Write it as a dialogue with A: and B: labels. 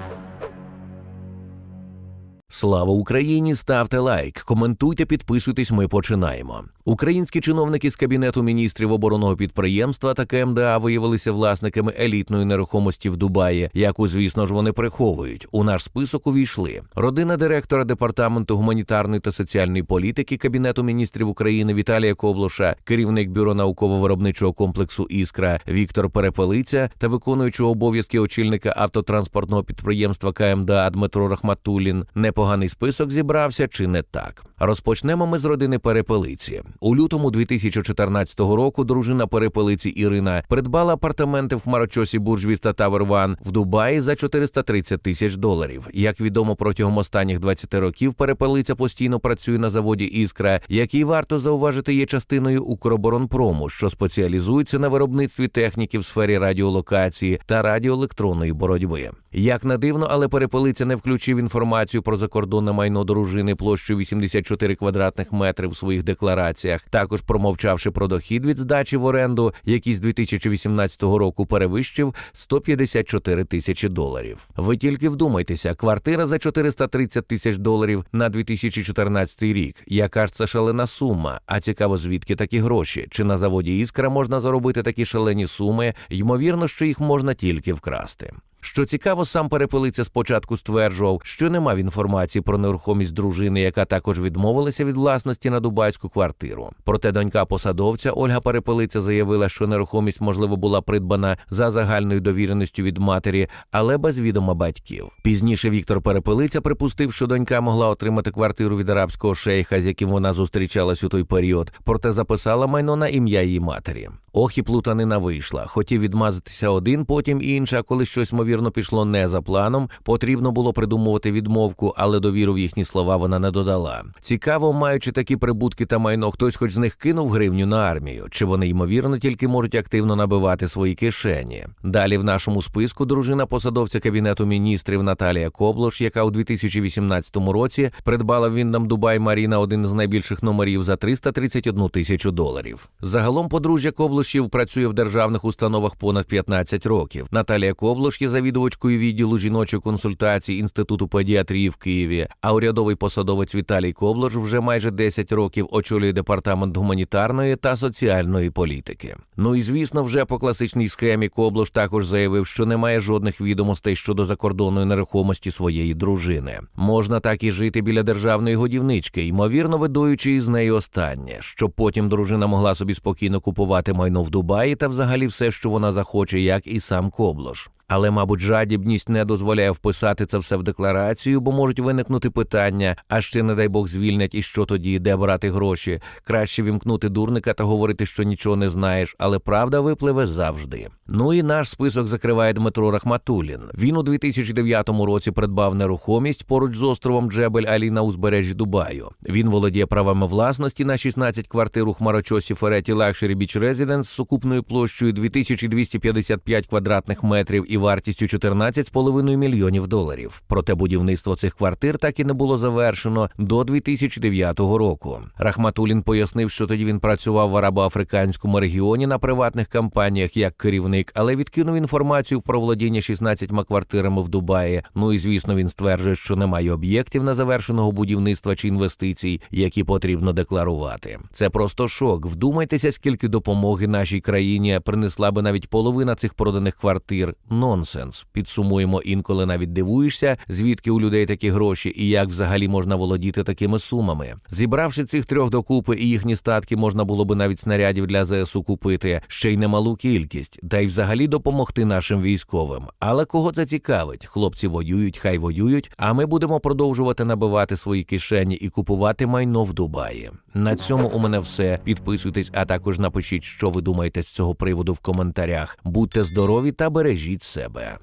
A: Thank you. Слава Україні! Ставте лайк, коментуйте, підписуйтесь. Ми починаємо. Українські чиновники з кабінету міністрів оборонного підприємства та КМДА виявилися власниками елітної нерухомості в Дубаї, яку, звісно ж, вони приховують. У наш список увійшли родина директора департаменту гуманітарної та соціальної політики Кабінету міністрів України Віталія Коблоша, керівник бюро науково-виробничого комплексу Іскра Віктор Перепелиця та виконуючого обов'язки очільника автотранспортного підприємства КМДА Дмитро Рахматулін. Непоганий список зібрався чи не так. Розпочнемо ми з родини Перепелиці. У лютому 2014 року дружина Перепелиці Ірина придбала апартаменти в хмарочосі Буржвіста Тавер Ван в Дубаї за 430 тисяч доларів. Як відомо, протягом останніх 20 років Перепелиця постійно працює на заводі Іскра, який варто зауважити є частиною Укроборонпрому, що спеціалізується на виробництві техніки в сфері радіолокації та радіоелектронної боротьби. Як не дивно, але перепелиця не включив інформацію про закордонне майно дружини площею 84 квадратних метри в своїх деклараціях, також промовчавши про дохід від здачі в оренду, який з 2018 року перевищив 154 тисячі доларів. Ви тільки вдумайтеся, квартира за 430 тисяч доларів на 2014 рік. Яка ж це шалена сума? А цікаво, звідки такі гроші? Чи на заводі Іскра можна заробити такі шалені суми? Ймовірно, що їх можна тільки вкрасти. Що цікаво, сам перепелиця спочатку стверджував, що не мав інформації про нерухомість дружини, яка також відмовилася від власності на дубайську квартиру. Проте донька посадовця Ольга Перепелиця заявила, що нерухомість можливо була придбана за загальною довіреністю від матері, але без відома батьків. Пізніше Віктор Перепелиця припустив, що донька могла отримати квартиру від арабського шейха, з яким вона зустрічалась у той період, проте записала майно на ім'я її матері. Ох і плутанина вийшла. Хотів відмазатися один, потім інший, а коли щось ймовірно пішло не за планом, потрібно було придумувати відмовку, але довіру в їхні слова вона не додала. Цікаво, маючи такі прибутки та майно, хтось хоч з них кинув гривню на армію, чи вони ймовірно тільки можуть активно набивати свої кишені. Далі в нашому списку дружина посадовця кабінету міністрів Наталія Коблош, яка у 2018 році придбала в Віндам Дубай Маріна один з найбільших номерів за 331 тисячу доларів. Загалом подружжя Коблошів працює в державних установах понад 15 років. Наталія Коблош є завідувачкою відділу жіночої консультації інституту педіатрії в Києві. А урядовий посадовець Віталій Коблош вже майже 10 років очолює департамент гуманітарної та соціальної політики. Ну і звісно, вже по класичній схемі Коблош також заявив, що немає жодних відомостей щодо закордонної нерухомості своєї дружини. Можна так і жити біля державної годівнички, ймовірно, видуючи із неї останнє, щоб потім дружина могла собі спокійно купувати майно в Дубаї та взагалі все, що вона захоче, як і сам Коблош. Але, мабуть, жадібність не дозволяє вписати це все в декларацію, бо можуть виникнути питання, а ще, не дай Бог, звільнять і що тоді, де брати гроші. Краще вімкнути дурника та говорити, що нічого не знаєш, але правда випливе завжди. Ну і наш список закриває Дмитро Рахматулін. Він у 2009 році придбав нерухомість поруч з островом Джебель Алі на узбережжі Дубаю. Він володіє правами власності на 16 квартир у хмарочосі Фереті Лакшері Біч Резиденс з сукупною площею 2255 квадратних метрів і вартістю 14,5 мільйонів доларів. Проте будівництво цих квартир так і не було завершено до 2009 року. Рахматулін пояснив, що тоді він працював в арабо-африканському регіоні на приватних компаніях як керівник, але відкинув інформацію про володіння 16 квартирами в Дубаї. Ну і звісно, він стверджує, що немає об'єктів на завершеного будівництва чи інвестицій, які потрібно декларувати. Це просто шок. Вдумайтеся, скільки допомоги нашій країні принесла би навіть половина цих проданих квартир. Нонсенс. Підсумуємо, інколи навіть дивуєшся, звідки у людей такі гроші і як взагалі можна володіти такими сумами. Зібравши цих трьох докупи і їхні статки, можна було би навіть снарядів для ЗСУ купити ще й немалу кількість, та й взагалі допомогти нашим військовим. Але кого це цікавить? Хлопці воюють, хай воюють. А ми будемо продовжувати набивати свої кишені і купувати майно в Дубаї. На цьому у мене все. Підписуйтесь, а також напишіть, що ви думаєте з цього приводу в коментарях. Будьте здорові та бережіть себе.